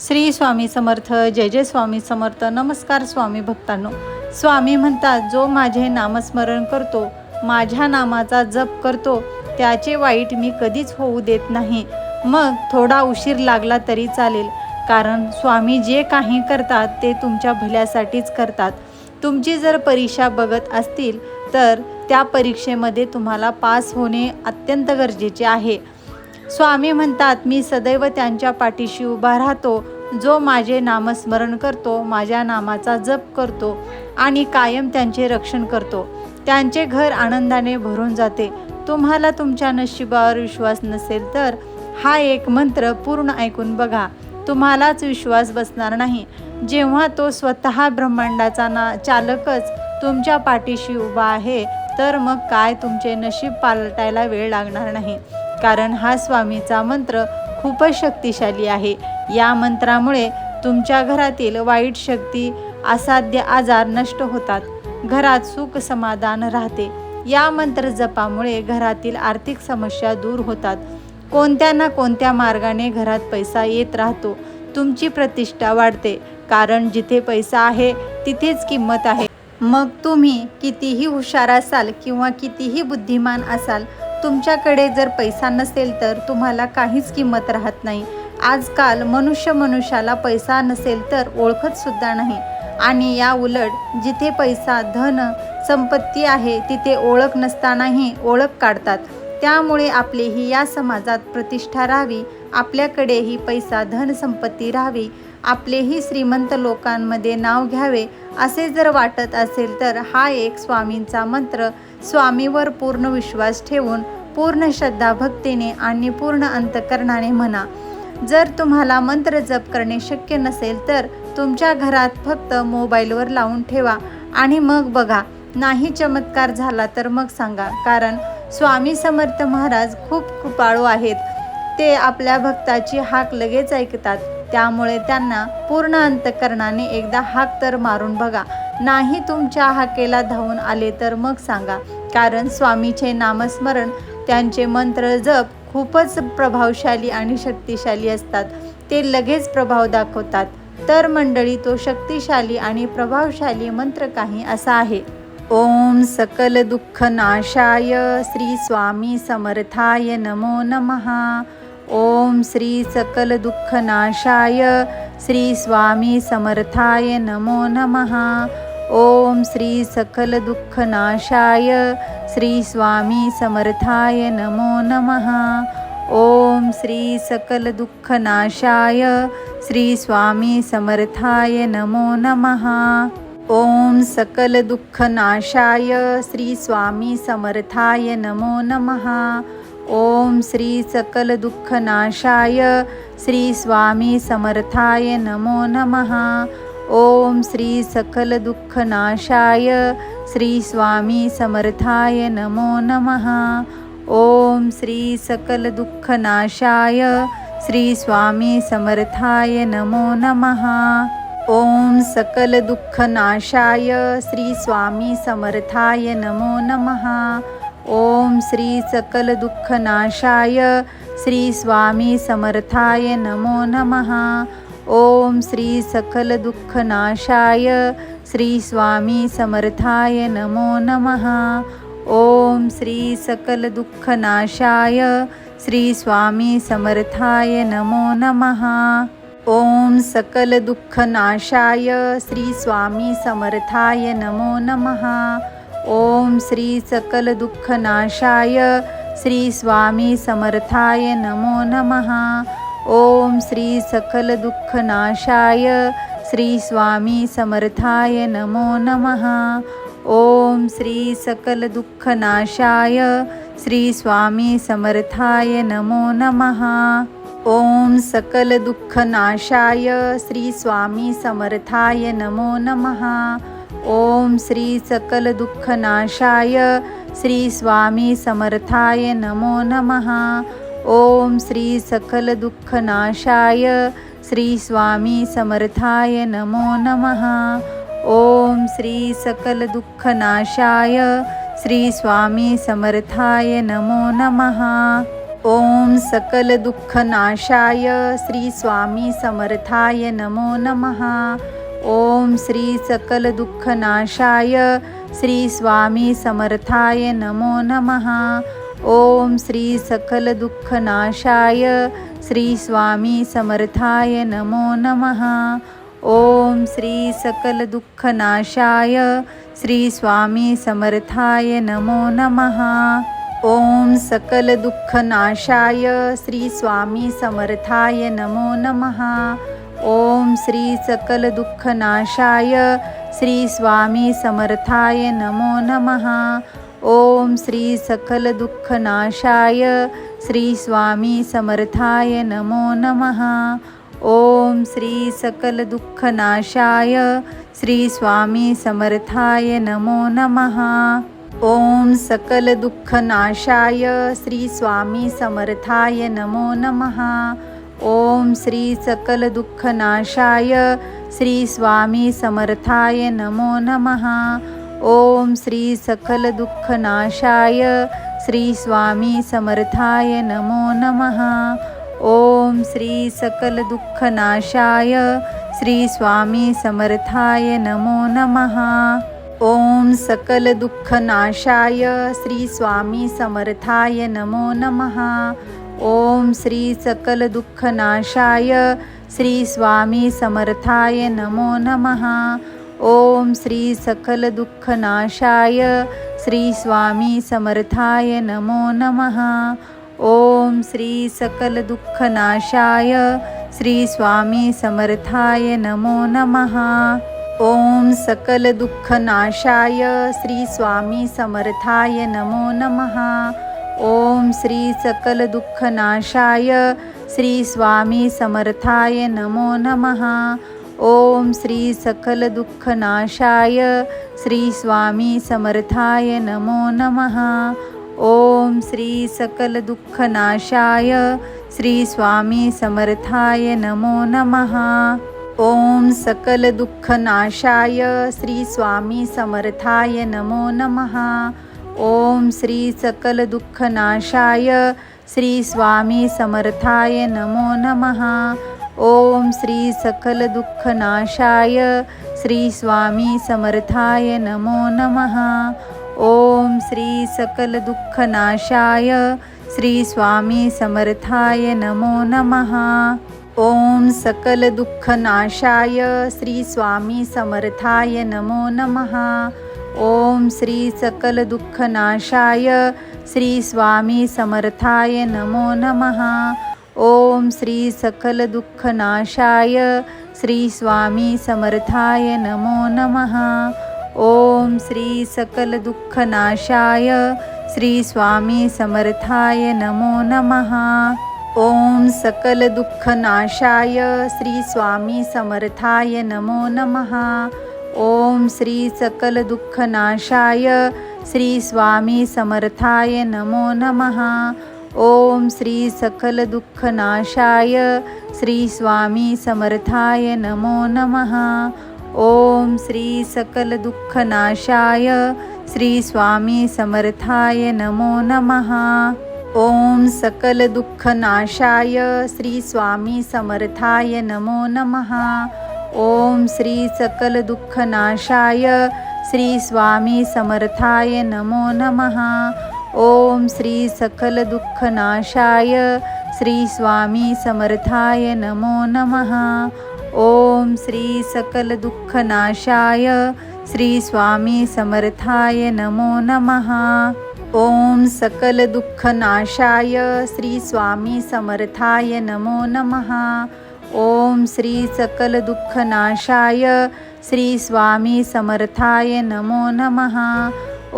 श्री स्वामी समर्थ जय जय स्वामी समर्थ नमस्कार स्वामी भक्तांनो. स्वामी म्हणतात जो माझे नामस्मरण करतो माझ्या नामाचा जप करतो त्याचे वाईट मी कधीच होऊ देत नाही. मग थोडा उशीर लागला तरी चालेल कारण स्वामी जे काही करतात ते तुमच्या भल्यासाठीच करतात. तुमची जर परीक्षा बघत असतील तर त्या परीक्षेमध्ये तुम्हाला पास होणे अत्यंत गरजेचे आहे. स्वामी म्हणतात मी सदैव त्यांच्या पाठीशी उभा राहतो. जो माझे नामस्मरण करतो माझ्या नामाचा जप करतो आणि कायम त्यांचे रक्षण करतो. त्यांचे घर आनंदाने भरून जाते. तुम्हाला तुमच्या नशिबावर विश्वास नसेल तर हा एक मंत्र पूर्ण ऐकून बघा. तुम्हालाच विश्वास बसणार नाही. जेव्हा तो स्वतः ब्रह्मांडाचा ना चालकच तुमच्या पाठीशी उभा आहे तर मग काय तुमचे नशीब पालटायला वेळ लागणार नाही. कारण हा स्वामीचा मंत्र खूपच शक्तिशाली आहे. या मंत्रामुळे तुमच्या घरातील वाईट शक्ती असाध्य आजार नष्ट होतात. घरात सुख समाधान राहते. या मंत्र जपामुळे घरातील आर्थिक समस्या दूर होतात. कोणत्या ना कोणत्या मार्गाने घरात पैसा येत राहतो तुमची प्रतिष्ठा वाढते. कारण जिथे पैसा आहे तिथेच किंमत आहे. मग तुम्ही कितीही हुशार असाल किंवा कितीही बुद्धिमान असाल तुमच्याकडे जर पैसा नसेल तर तुम्हाला काहीच किंमत राहत नाही. आजकाल मनुष्य मनुष्याला पैसा नसेल तर ओळखतसुद्धा नाही. आणि या उलट जिथे पैसा धन संपत्ती आहे तिथे ओळख नसतानाही ओळख काढतात. त्यामुळे आपलीही या समाजात प्रतिष्ठा राहावी आपल्याकडेही पैसा धन संपत्ती राहावी आपलेही श्रीमंत लोकांमध्ये नाव घ्यावे असे जर वाटत असेल तर हा एक स्वामींचा मंत्र स्वामीवर पूर्ण विश्वास ठेवून पूर्ण श्रद्धा भक्तीने आणि पूर्ण अंतकरणाने म्हणा. जर तुम्हाला मंत्र जप करणे शक्य नसेल तर तुमच्या घरात फक्त मोबाईलवर लावून ठेवा आणि मग बघा. नाही चमत्कार झाला तर मग सांगा. कारण स्वामी समर्थ महाराज खूप कृपाळू आहेत. ते आपल्या भक्ताची हाक लगेच ऐकतात. त्यामुळे त्यांना पूर्ण अंतकरणाने एकदा हाक तर मारून बघा. नाही तुमच्या हाकेला धावून आले तर मग सांगा. कारण स्वामीचे नामस्मरण त्यांचे मंत्र जप खूपच प्रभावशाली आणि शक्तिशाली असतात. ते लगेच प्रभाव दाखवतात. तर मंडळी तो शक्तिशाली आणि प्रभावशाली मंत्र काही असा आहे. ओम सकल दुःख नाशाय श्री स्वामी समर्थाय नमो नमहा ओम श्री सकल दुःख नाशाय श्री स्वामी समर्थाय नमो नमहा ओम श्री सकल दुःख नाशाय श्री स्वामी समर्थाय नमो नमः। ॐ श्री सकल दुःख नाशाय श्री स्वामी समर्थाय नमो नमः। ॐ सकल दुःख नाशाय श्री स्वामी समर्थाय नमो नमः। ॐ श्री सकल दुःख नाशाय श्री स्वामी समर्थाय नमो नमः। ॐ श्री सकल दुःख नाशाय श्री स्वामी समर्थाय नमो नमः. ॐ श्री सकल दुःख श्री स्वामी समर्थाय नमो नमः. ॐ सकल दुःख श्री स्वामी समर्थाय नमो नमः. ॐ श्री सकल दुःख श्री स्वामी समर्थाय नमो नमः. ॐ श्री सकल श्री स्वामी समर्थाय नमो नमः। ॐ श्री सकल दुःख श्री स्वामी समर्थाय नमो नमः। ॐ सकल दुःख श्री स्वामी समर्थाय नमो नमः। ॐ श्री सकल दुःख श्री स्वामी समर्थाय नमो नमः। ॐ श्री सकल श्री स्वामी समर्थाय नमो नमः. ॐ श्री सकलदुःखनाशाय श्री स्वामी समर्थाय नमो नमः. ॐ सकलदुःखनाशाय दुःख श्री स्वामी समर्थाय नमो नमः. ॐ श्री सकलदुःखनाशाय श्री स्वामी समर्थाय नमो नमः. ॐ श्री सकलदुःखनाशाय श्री स्वामी समर्थाय नमो नमः. ओम श्री सकल दुःख नाशाय श्री स्वामी समर्थाय नमो नमः. ओम सकल दुःखनाशाय श्री स्वामी समर्थाय नमो नमः. ओम श्री सकल दुःखनाशाय श्री स्वामी समर्थाय नमो नमः. ओम श्री सकलदुःखनाशाय श्री स्वामी समर्थाय नमो नमः. ओम श्री सकल दुःखनाशाय श्री स्वामी समर्थाय नमो नमः. ओम सकल दुःखनाशाय श्री स्वामी समर्थाय नमो नमः. ओम श्री सकल दुःखनाशाय श्री स्वामी समर्थाय नमो नमः. ओम श्री सकलदुःखनाशाय श्री स्वामी समर्थाय नमो नमः. ओम श्री सकल दुःखनाशाय. श्री स्वामी समर्थाय नमो नमः. ओम सकल दुःखनाशाय. श्री स्वामी समर्थाय नमो नमः. ओम श्री सकल दुःखनाशाय. श्री स्वामी समर्थाय नमो नमः. ओम श्री सकल दुःखनाशाय श्री स्वामी समर्थाय नमो नमः। ओम श्री सकल दुःखनाशाय श्री स्वामी समर्थाय नमो नमः। ओम सकल दुःखनाशाय श्री स्वामी समर्थाय नमो नमः। ओम श्री सकल दुःखनाशाय श्री स्वामी समर्थाय नमो नमः। ओम श्री सकल दुःखनाशाय श्री स्वामी समर्थाय नमो नमः। ओम श्री सकल दुःखनाशाय श्री स्वामी समर्थाय नमो नमः। ओम सकल दुःखनाशाय श्री स्वामी समर्थाय नमो नमः। ओम श्री सकल दुःखनाशाय श्री स्वामी समर्थाय नमो नमः। ओम श्री सकल दुःखनाशाय श्री स्वामी समर्थाय नमो नमः। ओम श्री सकल दुःखनाशाय श्री स्वामी समर्थाय नमो नमः। ओम सकल दुःखनाशाय श्री स्वामी समर्थाय नमो नमः। ओम श्री सकल दुःखनाशाय श्री स्वामी समर्थाय नमो नमः। ओम श्री सकल दुःखनाशाय श्री स्वामी समर्थाय नमो नमः। ओम श्री सकल दुःखनाशाय श्री स्वामी समर्थाय नमो नमः। ओम सकल दुःखनाशाय श्री स्वामी समर्थाय नमो नमः। ओम श्री सकल दुःखनाशाय श्री स्वामी समर्थाय नमो नमः। ओम श्री सकल दुःखनाशाय श्री स्वामी समर्थाय नमो नमः. ओम श्री सकल दुःखनाशाय श्री स्वामी समर्थाय नमो नमः. ओम सकल दुःखनाशाय श्री स्वामी समर्थाय नमो नमः. ओम श्री सकल दुःखनाशाय श्री स्वामी समर्थाय नमो नमः. ओम श्री सकल दुःखनाशाय श्री स्वामी समर्थाय नमो नमः। ओम श्री सकल दुःखनाशाय श्री स्वामी समर्थाय नमो नमः। ओम सकल दुःखनाशाय श्री स्वामी समर्थाय नमो नमः। ओम श्री सकल दुःखनाशाय श्री स्वामी समर्थाय नमो नमः। ओम श्री सकल दुःखनाशाय श्री स्वामी समर्थाय नमो नमः। ओम श्री सकल दुःखनाशाय श्री स्वामी समर्थाय नमो नमः। ओम सकल दुःखनाशाय श्री स्वामी समर्थाय नमो नमः। ओम श्री सकल दुःखनाशाय श्री स्वामी समर्थाय नमो नमः।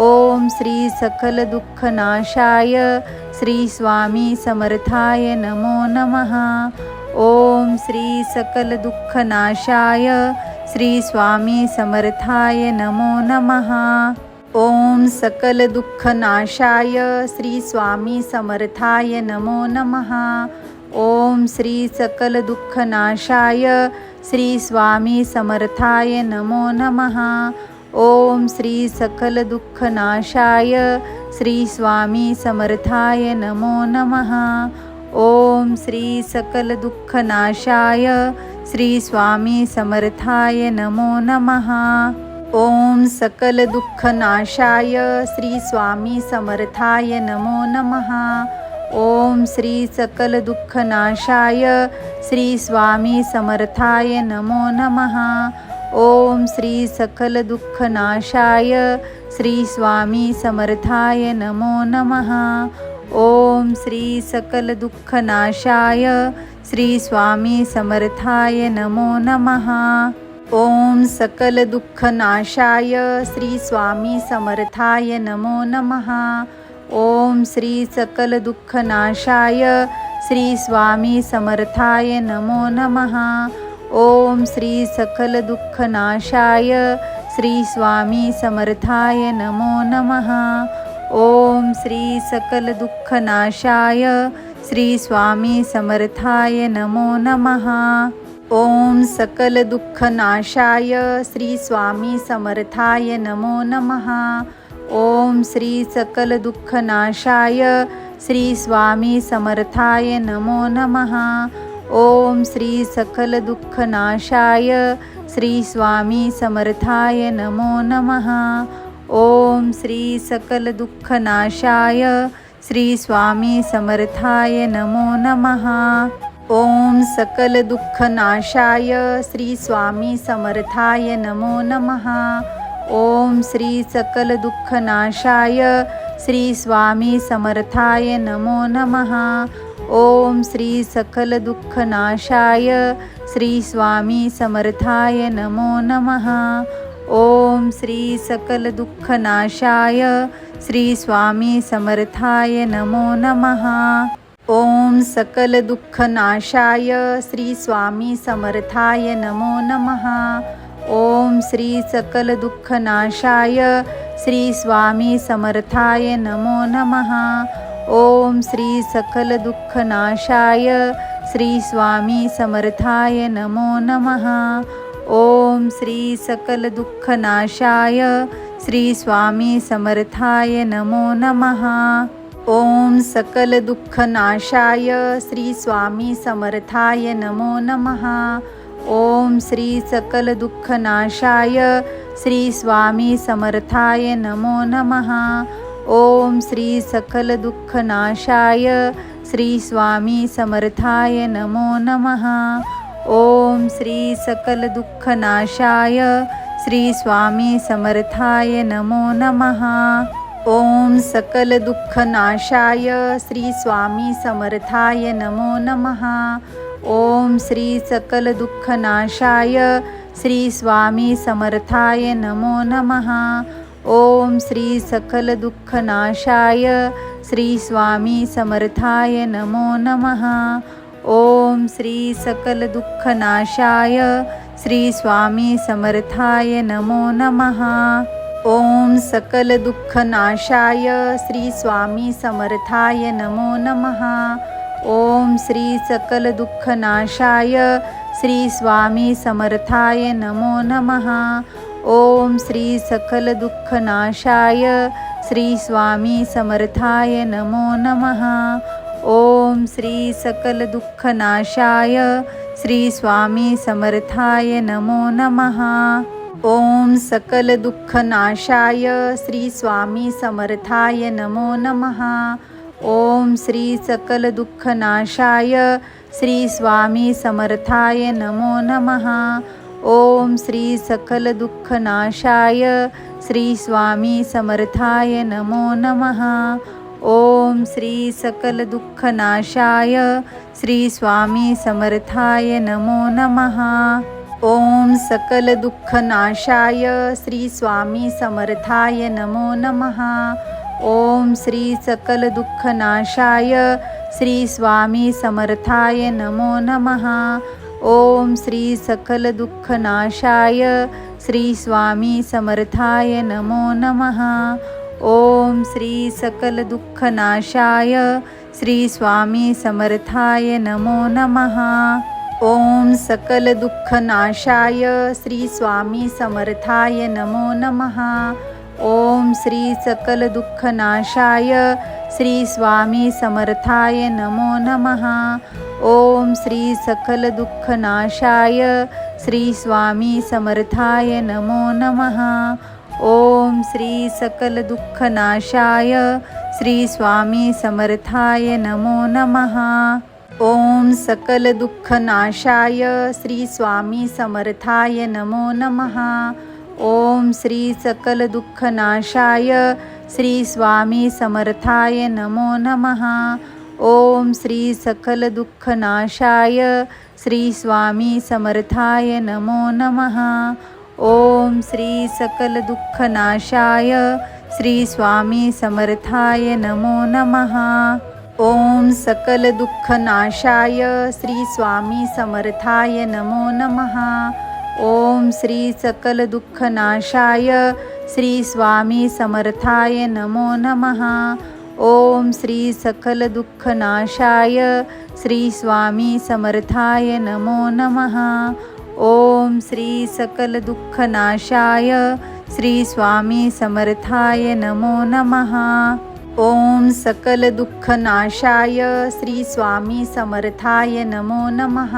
ओम श्री सकल दुःखनाशाय श्री स्वामी समर्थाय नमो नमः। ओम श्री सकल दुःखनाशाय श्री स्वामी समर्थाय नमो नमः। ओम सकल दुःखनाशाय श्री स्वामी समर्थाय नमो नमः। ओम श्री सकल दुःखनाशाय श्री स्वामी समर्थाय नमो नमः। ओम श्री सकल दुःखनाशाय श्री स्वामी समर्थाय नमो नमः। ओम श्री सकल दुःखनाशाय श्री स्वामी समर्थाय नमो नमः। ओम सकल दुःखनाशाय श्री स्वामी समर्थाय नमो नमः। ओम श्री सकल दुःखनाशाय श्री स्वामी समर्थाय नमो नमः। ओम श्री सकल दुःखनाशाय श्री स्वामी समर्थाय नमो नमः. ओम श्री सकल दुःखनाशाय श्री स्वामी समर्थाय नमो नमः. ओम सकल दुःखनाशाय श्री स्वामी समर्थाय नमो नमः. ओम श्री सकल दुःखनाशाय श्री स्वामी समर्थाय नमो नमः. ओम श्री सकल दुःखनाशाय श्री स्वामी समर्थाय नमो नमः। ओम श्री सकल दुःखनाशाय श्री स्वामी समर्थाय नमो नमः। ओम सकल दुःखनाशाय श्री स्वामी समर्थाय नमो नमः। ओम श्री सकल दुःखनाशाय श्री स्वामी समर्थाय नमो नमः। ओम श्री सकल दुःखनाशाय श्री स्वामी समर्थाय नमो नमः। ओम श्री सकल दुःखनाशाय श्री स्वामी समर्थाय नमो नमः। ओम सकल दुःखनाशाय श्री स्वामी समर्थाय नमो नमः। ओम श्री सकल दुःखनाशाय श्री स्वामी समर्थाय नमो नमः। ओम श्री सकल दुःखनाशाय श्री स्वामी समर्थाय नमो नमः। ओम श्री सकल दुःखनाशाय श्री स्वामी समर्थाय नमो नमः। ओम सकल दुःखनाशाय श्री स्वामी समर्थाय नमो नमः। ओम श्री सकल दुःखनाशाय श्री स्वामी समर्थाय नमो नमः। ओम श्री सकल दुःखनाशाय श्री स्वामी समर्थाय नमो नमः। ओम श्री सकल दुःखनाशाय श्री स्वामी समर्थाय नमो नमः। ओम सकल दुःखनाशाय श्री स्वामी समर्थाय नमो नमः। ओम श्री सकल दुःखनाशाय श्री स्वामी समर्थाय नमो नमः। ओम श्री सकल दुःखनाशाय श्री स्वामी समर्थाय नमो नमः। ओम श्री सकल दुःखनाशाय श्री स्वामी समर्थाय नमो नमः। ओम सकल दुःखनाशाय श्री स्वामी समर्थाय नमो नमः। ओम श्री सकल दुःखनाशाय श्री स्वामी समर्थाय नमो नमः। ओम श्री सकल दुःखनाशाय श्री स्वामी समर्थाय नमो नमः। ओम श्री सकल दुःखनाशाय श्री स्वामी समर्थाय नमो नमः। ओम सकल दुःखनाशाय श्री स्वामी समर्थाय नमो नमः। ओम श्री सकल दुःखनाशाय श्री स्वामी समर्थाय नमो नमः। ओम श्री सकल दुःखनाशाय श्री स्वामी समर्थाय नमो नमः। ओम श्री सकल दुःखनाशाय श्री स्वामी समर्थाय नमो नमः। ओम सकल दुःखनाशाय श्री स्वामी समर्थाय नमो नमः। ओम श्री सकल दुःखनाशाय श्री स्वामी समर्थाय नमो नमः। ओम श्री सकल दुःखनाशाय श्री स्वामी समर्थाय नमो नमः। ओम श्री सकल दुःखनाशाय श्री स्वामी समर्थाय नमो नमः। ओम सकल दुःखनाशाय श्री स्वामी समर्थाय नमो नमः। ओम श्री सकल दुःखनाशाय श्री स्वामी समर्थाय नमो नमः। ओम श्री सकल दुःखनाशाय श्री स्वामी समर्थाय नमो नमः। ओम श्री सकल दुःखनाशाय श्री स्वामी समर्थाय नमो नमः। ओम सकल दुःखनाशाय श्री स्वामी समर्थाय नमो नमः। ओम श्री सकल दुःखनाशाय श्री स्वामी समर्थाय नमो नमः। ओम श्री सकल दुःखनाशाय श्री स्वामी समर्थाय नमो नमः। ओम श्री सकल दुःखनाशाय श्री स्वामी समर्थाय नमो नमः। ओम सकल दुःखनाशाय श्री स्वामी समर्थाय नमो नमः। ओम श्री सकलदुःखनाशाय श्री स्वामी समर्थाय नमो नमः। ओम श्री सकल दुःखनाशाय श्री स्वामी समर्थाय नमो नमः। ओम श्री सकल दुःखनाशाय श्री स्वामी समर्थाय नमो नमः। ओम सकल दुःखनाशाय श्री स्वामी समर्थाय नमो नमः। ओम श्री सकल दुःखनाशाय श्री स्वामी समर्थाय नमो नमः। ओम श्री सकल दुःखनाशाय श्री स्वामी समर्थाय नमो नमः। ओम श्री सकल दुःखनाशाय श्री स्वामी समर्थाय नमो नमः। ओम सकल दुःखनाशाय श्री स्वामी समर्थाय नमो नमः।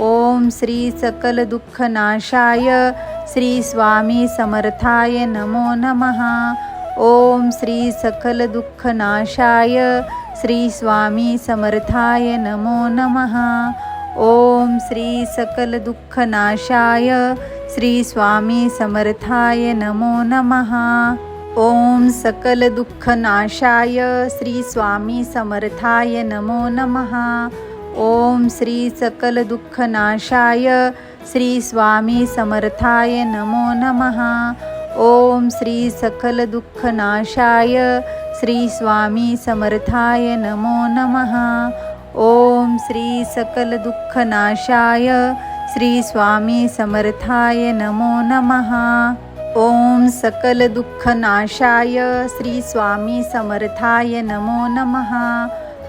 ओम श्री सकल दुःखनाशाय श्री स्वामी समर्थाय नमो नमः। ओम श्री सकल दुःखनाशाय श्री स्वामी समर्थाय नमो नमः। ओम श्री सकल दुःखनाशाय श्री स्वामी समर्थाय नमो नमः। ओम सकल दुःखनाशाय श्री स्वामी समर्थाय नमो नमः। ओम श्री सकल दुःखनाशाय श्री स्वामी समर्थाय नमो नमः। ओम श्री सकल दुःखनाशाय श्री स्वामी समर्थाय नमो नमः। ओम श्री सकल दुःखनाशाय श्री स्वामी समर्थाय नमो नमः। ओम सकल दुःखनाशाय श्री स्वामी समर्थाय नमो नमः।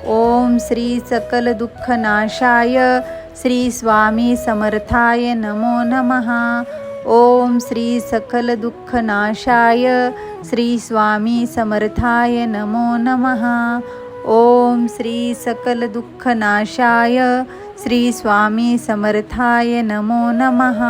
ओम श्री सकल दुःखनाशाय श्री स्वामी समर्थाय नमो नमः. ओम श्री सकल दुःखनाशाय श्री स्वामी समर्थाय नमो नमः. ओम श्री सकल दुःखनाशाय श्री स्वामी समर्थाय नमो नमः.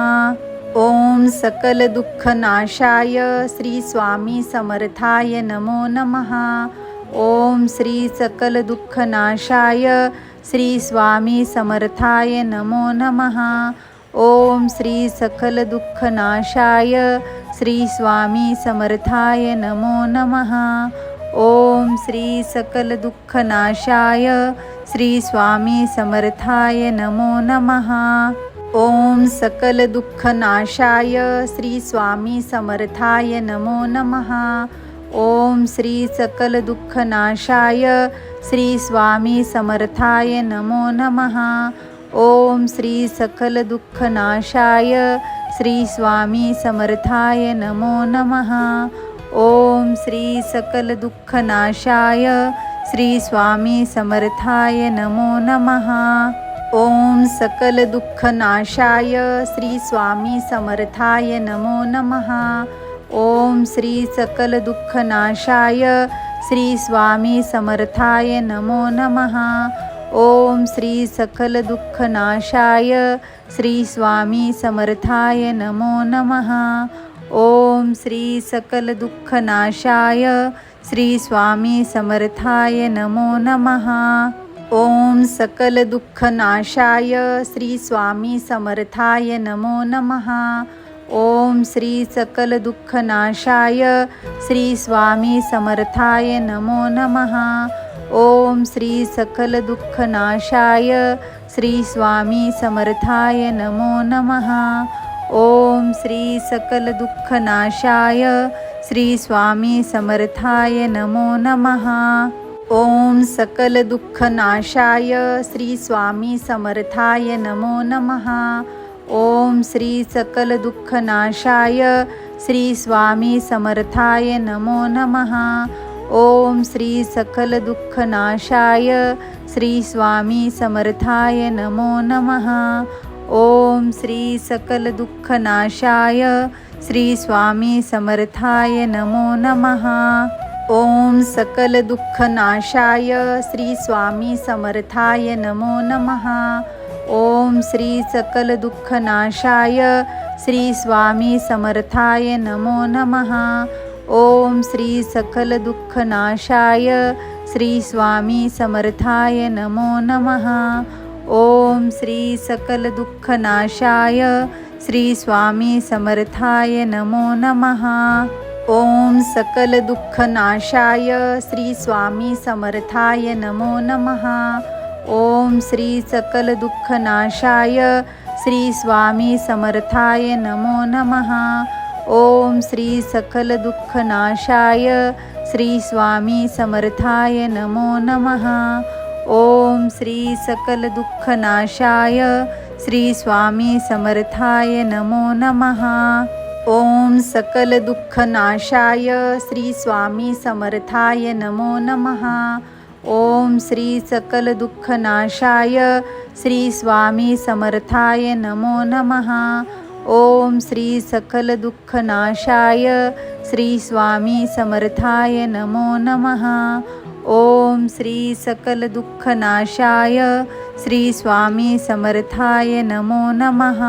ओम सकल दुःखनाशाय श्री स्वामी समर्थाय नमो नमः. ओम श्री सकल दुःखनाशाय श्री स्वामी समर्थाय नमो नमः. ओम श्री सकल दुःखनाशाय श्री स्वामी समर्थाय नमो नमः. ओम श्री सकल दुःखनाशाय श्री स्वामी समर्थाय नमो नमः. ओम सकल दुःखनाशाय श्री स्वामी समर्थाय नमो नमः. ओम श्री सकल दुःखनाशाय श्री स्वामी समर्थाय नमो नमः. ओम श्री सकल दुःखनाशाय श्री स्वामी समर्थाय नमो नमः. ओम श्री सकल दुःखनाशाय श्री स्वामी समर्थाय नमो नमः. ओम सकल दुःखनाशाय श्री स्वामी समर्थाय नमो नमः. ओम श्री सकल दुःखनाशाय श्री स्वामी समर्थाय नमो नमः. ओम श्री सकल दुःखनाशाय श्री स्वामी समर्थाय नमो नमः. ओम श्री सकल दुःखनाशाय श्री स्वामी समर्थाय नमो नमः. ओम सकल दुःखनाशाय श्री स्वामी समर्थाय नमो नमः. ओम श्री सकल दुःखनाशाय श्री स्वामी समर्थाय नमो नमः। ओम श्री सकल दुःखनाशाय श्री स्वामी समर्थाय नमो नमः। ओम श्री सकल दुःखनाशाय श्री स्वामी समर्थाय नमो नमः। ओम सकल दुःखनाशाय श्री स्वामी समर्थाय नमो नमः। ओम श्री सकल दुःखनाशाय श्री स्वामी समर्थाय नमो नमः। ओम श्री सकल दुःखनाशाय श्री स्वामी समर्थाय नमो नमः। ओम श्री सकल दुःखनाशाय श्री स्वामी समर्थाय नमो नमः। ओम सकल दुःख नाशाय श्री स्वामी समर्थाय नमो नमः। ओम श्री सकल दुःख नाशाय श्री स्वामी समर्थाय नमो नमः। ओम श्री सकल दुःख नाशाय श्री स्वामी समर्थाय नमो नमः। ओम श्री सकल दुःख नाशाय श्री स्वामी समर्थाय नमो नमः। ओम सकल दुःख नाशाय श्री स्वामी समर्थाय नमो नमः। ओम श्री सकल दुःख नाशाय श्री स्वामी समर्थाय नमो नमः। ओम श्री सकल दुःख नाशाय श्री स्वामी समर्थाय नमो नमः। ओम श्री सकल दुःख नाशाय श्री स्वामी समर्थाय नमो नमः। ओम सकल दुःख नाशाय श्री स्वामी समर्थाय नमो नमः। ओम श्री सकल दुःख नाशाय श्री स्वामी समर्थाय नमो नमः। ओम श्री सकल दुःख नाशाय श्री स्वामी समर्थाय नमो नमः। ओम श्री सकल दुःख नाशाय श्री स्वामी समर्थाय नमो नमः।